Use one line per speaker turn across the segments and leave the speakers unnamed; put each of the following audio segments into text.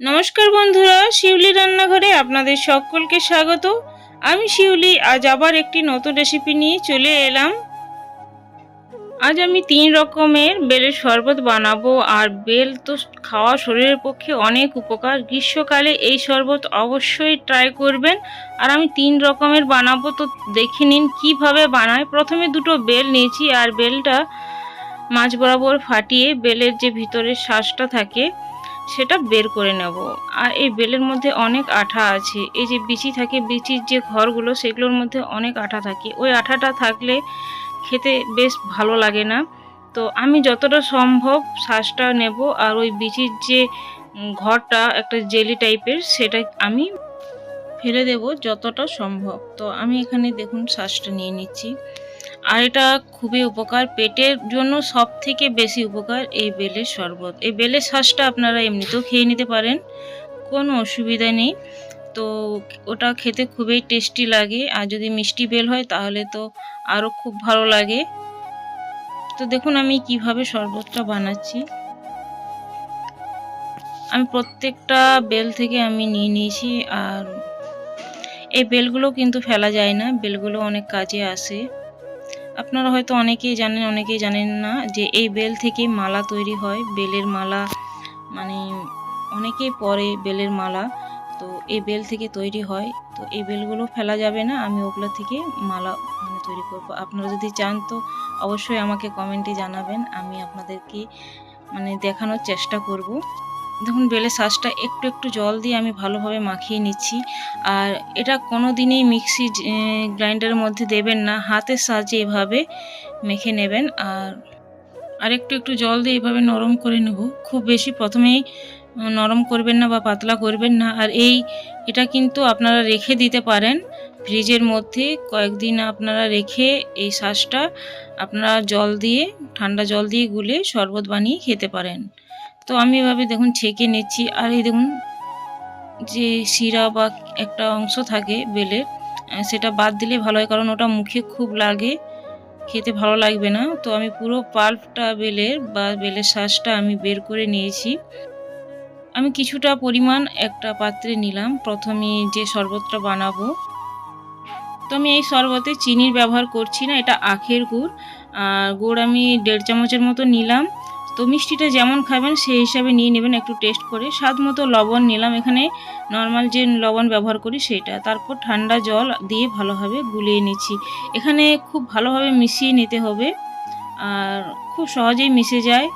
নমস্কার বন্ধুরা, শিউলি রান্নাঘরে আপনাদের সকলকে স্বাগত। আমি শিউলি, আজ আবার একটি নতুন রেসিপি নিয়ে চলে এলাম। আজ আমি তিন রকমের বেলের শরবত বানাবো, আর বেল তো খাওয়া শরীরের পক্ষে অনেক উপকার। গ্রীষ্মকালে এই শরবত অবশ্যই ট্রাই করবেন। আর আমি তিন রকমের বানাবো, তো দেখে নিন কীভাবে বানায়। প্রথমে দুটো বেল নিয়েছি, আর বেলটা মাছ বরাবর ফাটিয়ে বেলের যে ভিতরের শ্বাসটা থাকে সেটা বের করে নেব। আর এই বেলের মধ্যে অনেক আঠা আছে। এই যে বিচি থাকে, বিচির যে ঘরগুলো, সেগুলোর মধ্যে অনেক আঠা থাকে। ওই আঠাটা থাকলে খেতে বেশ ভালো লাগে না। তো আমি যতটা সম্ভব শ্বাসটা নেব আর ওই বিচির যে ঘরটা একটা জেলি টাইপের, সেটা আমি ফেলে দেব যতটা সম্ভব। তো আমি এখানে দেখুন শ্বাসটা নিয়ে নিচ্ছি। আর এটা খুবই উপকার। পেটের জন্য সব থেকে বেশি উপকার এই বেলের শরবত। এই বেলের শ্বাসটা আপনারা এমনিতেও খেয়ে নিতে পারেন, কোনো অসুবিধা নেই। তো ওটা খেতে খুবই টেস্টি লাগে। আর যদি মিষ্টি বেল হয় তাহলে তো আরও খুব ভালো লাগে। তো দেখুন আমি কীভাবে শরবতটা বানাচ্ছি। আমি প্রত্যেকটা বেল থেকে আমি নিয়ে নিয়েছি আর এই বেলগুলো কিন্তু ফেলা যায় না। বেলগুলো অনেক কাজে আসে। আপনারা হয়তো অনেকেই জানেন অনেকেই জানেন না যে এই বেল থেকে মালা তৈরি হয়। বেলের মালা মানে অনেকেই পরে বেলের মালা। তো এই বেল থেকে তৈরি হয়। তো এই বেলগুলো ফেলা যাবে না, আমি ওগুলো থেকে মালা মানে তৈরি করব। আপনারা যদি চান তো অবশ্যই আমাকে কমেন্টে জানাবেন, আমি আপনাদেরকে মানে দেখানোর চেষ্টা করব। দেখুন, বেলের শ্বাসটা একটু একটু জল দিয়ে আমি ভালোভাবে মাখিয়ে নিচ্ছি। আর এটা কোনো দিনই মিক্সি গ্রাইন্ডারের মধ্যে দেবেন না। হাতের সাহায্যে এভাবে মেখে নেবেন। আর আর একটু একটু জল দিয়ে এভাবে নরম করে নেব। খুব বেশি প্রথমেই নরম করবেন না বা পাতলা করবেন না। আর এই, এটা কিন্তু আপনারা রেখে দিতে পারেন ফ্রিজের মধ্যে। কয়েকদিন আপনারা রেখে এই শ্বাসটা আপনারা জল দিয়ে, ঠান্ডা জল দিয়ে গুলে শরবত বানিয়ে খেতে পারেন। তো আমি এভাবে দেখুন, ছেঁকে নিচ্ছি। আর এই দেখুন যে শিরা বা একটা অংশ থাকে বেলের সেটা বাদ দিলে ভালো হয়, কারণ ওটা মুখে খুব লাগে, খেতে ভালো লাগবে না। তো আমি পুরো পাল্পটা বেলের বা বেলের শ্বাসটা আমি বের করে নিয়েছি। আমি কিছুটা পরিমাণ একটা পাত্রে নিলাম। প্রথমে যে শরবতটা বানাবো, তো আমি এই শরবতে চিনির ব্যবহার করছি না, এটা আখের গুড়। আর গুড় আমি দেড় চামচের মতো নিলাম। তো মিষ্টিটা যেমন খাবেন, সেই হিসাবে নিয়ে নেবেন একটু টেস্ট করে। স্বাদ মতো লবণ নিলাম এখানে। নর্মাল যে লবণ ব্যবহার করি সেটা। তারপর ঠান্ডা জল দিয়ে ভালোভাবে গুলিয়ে নিচ্ছি। এখানে খুব ভালোভাবে মিশিয়ে নিতে হবে। আর খুব সহজেই মিশে যায়।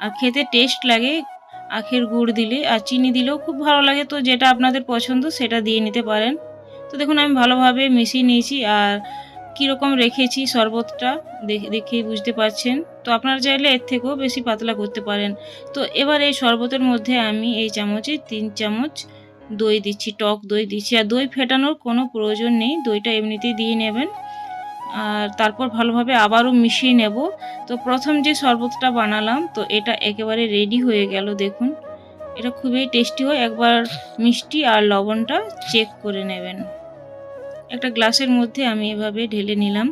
আর খেতে টেস্ট লাগে আখের গুড় দিলে। আর চিনি দিলেও খুব ভালো লাগে। তো যেটা আপনাদের পছন্দ সেটা দিয়ে নিতে পারেন। তো দেখুন, আমি ভালোভাবে মিশিয়ে নিয়েছি। আর কীরকম রেখেছি শরবতটা দেখে দেখেই বুঝতে পারছেন। তো আপনারা চাইলে এর থেকেও বেশি পাতলা করতে পারেন। তো এবার এই শরবতের মধ্যে আমি এই চামচে তিন চামচ দই দিচ্ছি, টক দই দিচ্ছি। আর দই ফেটানোর কোনো প্রয়োজন নেই, দইটা এমনিতেই দিয়ে নেবেন। আর তারপর ভালোভাবে আবারও মিশিয়ে নেব। তো প্রথম যে শরবতটা বানালাম, তো এটা একেবারে রেডি হয়ে গেল, দেখুন। এটা খুবই টেস্টি হয়। একবার মিষ্টি আর লবণটা চেক করে নেবেন। একটা গ্লাসের মধ্যে আমি এভাবে ঢেলে নিলাম।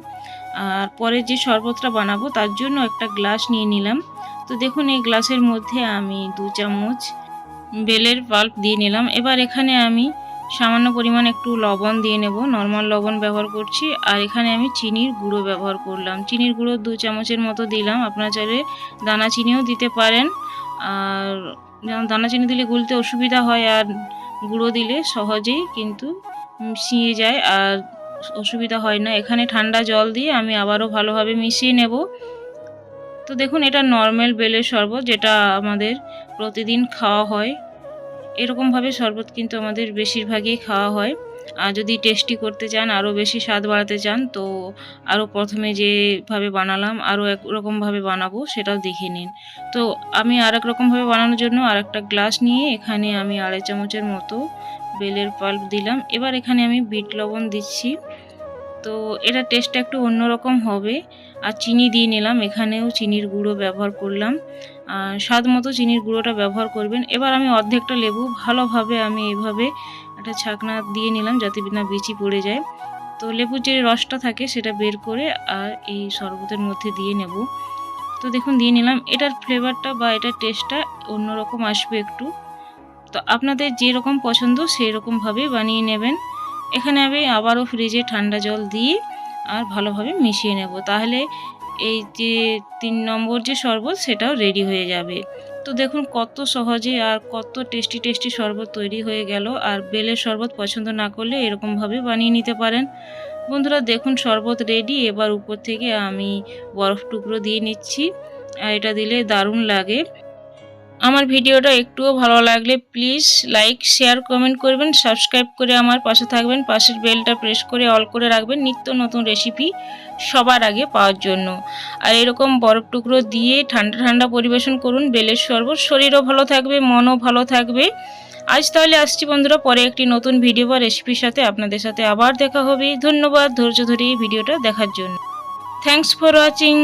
আর পরে যে শরবতটা বানাবো, তার জন্য একটা গ্লাস নিয়ে নিলাম। তো দেখুন, এই গ্লাসের মধ্যে আমি দু চামচ বেলের পাল্প দিয়ে নিলাম। এবার এখানে আমি সামান্য পরিমাণ একটু লবণ দিয়ে নেব। নর্মাল লবণ ব্যবহার করছি। আর এখানে আমি চিনির গুঁড়ো ব্যবহার করলাম। চিনির গুঁড়ো দু চামচের মতো দিলাম। আপনারা চাইলে দানা চিনিও দিতে পারেন। আর দানা চিনি দিলে গুলতে অসুবিধা হয়। আর গুঁড়ো দিলে সহজেই কিন্তু মিশিয়ে যায়, আর অসুবিধা হয় না। এখানে ঠান্ডা জল দিয়ে আমি আবারও ভালোভাবে মিশিয়ে নেব। তো দেখুন, এটা নর্মাল বেলের শরবত, যেটা আমাদের প্রতিদিন খাওয়া হয়। এরকমভাবে শরবত কিন্তু আমাদের বেশিরভাগই খাওয়া হয়। যদি টেস্টি করতে চান আরও বেশি স্বাদ বাড়াতে চান, তো আরও প্রথমে যেভাবে বানালাম আরও একরকমভাবে বানাবো, সেটাও দেখে নিন। তো আমি আর এক রকমভাবে বানানোর জন্য আর একটা গ্লাস নিয়ে এখানে আমি আড়াই চামচের মতো বেলের পাল্প দিলাম। এবার এখানে আমি বিট লবণ দিচ্ছি। তো এটা টেস্টটা একটু অন্যরকম হবে। আর চিনি দিয়ে নিলাম, এখানেও চিনির গুঁড়ো ব্যবহার করলাম। স্বাদ মতো চিনির গুঁড়োটা ব্যবহার করবেন। এবার আমি অর্ধেকটা লেবু ভালোভাবে আমি এভাবে একটা ছাকনা দিয়ে নিলাম যাতে না বিচি পড়ে যায়। তো লেবুর যে রসটা থাকে সেটা বের করে আর এই শরবতের মধ্যে দিয়ে নেব। তো দেখুন, দিয়ে নিলাম। এটার ফ্লেভারটা বা এটার টেস্টটা অন্যরকম আসবে একটু। তো আপনাদের যেরকম পছন্দ সেই রকমভাবে বানিয়ে নেবেন। এখানে আমি আবারও ফ্রিজে ঠান্ডা জল দিয়ে আর ভালোভাবে মিশিয়ে নেব। তাহলে এই যে তিন নম্বর যে শরবত, সেটাও রেডি হয়ে যাবে। তো দেখুন কত সহজে আর কত টেস্টি টেস্টি শরবত তৈরি হয়ে গেল। আর বেলের শরবত পছন্দ না করলে এরকমভাবে বানিয়ে নিতে পারেন। বন্ধুরা, দেখুন শরবত রেডি এবার উপর থেকে আমি বরফ টুকরো দিয়ে নিচ্ছি। আর এটা দিলে দারুণ লাগে। আমার ভিডিওটা একটুও ভালো লাগলে প্লিজ লাইক শেয়ার কমেন্ট করবেন সাবস্ক্রাইব করে আমার পাশে থাকবেন, পাশের বেলটা প্রেস করে অল করে রাখবেন, নিত্য নতুন রেসিপি সবার আগে পাওয়ার জন্য। আর এরকম বরফ টুকরো দিয়ে ঠান্ডা ঠান্ডা পরিবেশন করুন, বেলের শরবত, শরীরও ভালো থাকবে, মনও ভালো থাকবে। আজ তাহলে আসছি বন্ধুরা, পরে একটি নতুন ভিডিও বা রেসিপির সাথে আপনাদের সাথে আবার দেখা হবে। ধন্যবাদ, ধৈর্য ধরে এই ভিডিওটা দেখার জন্য। Thanks for watching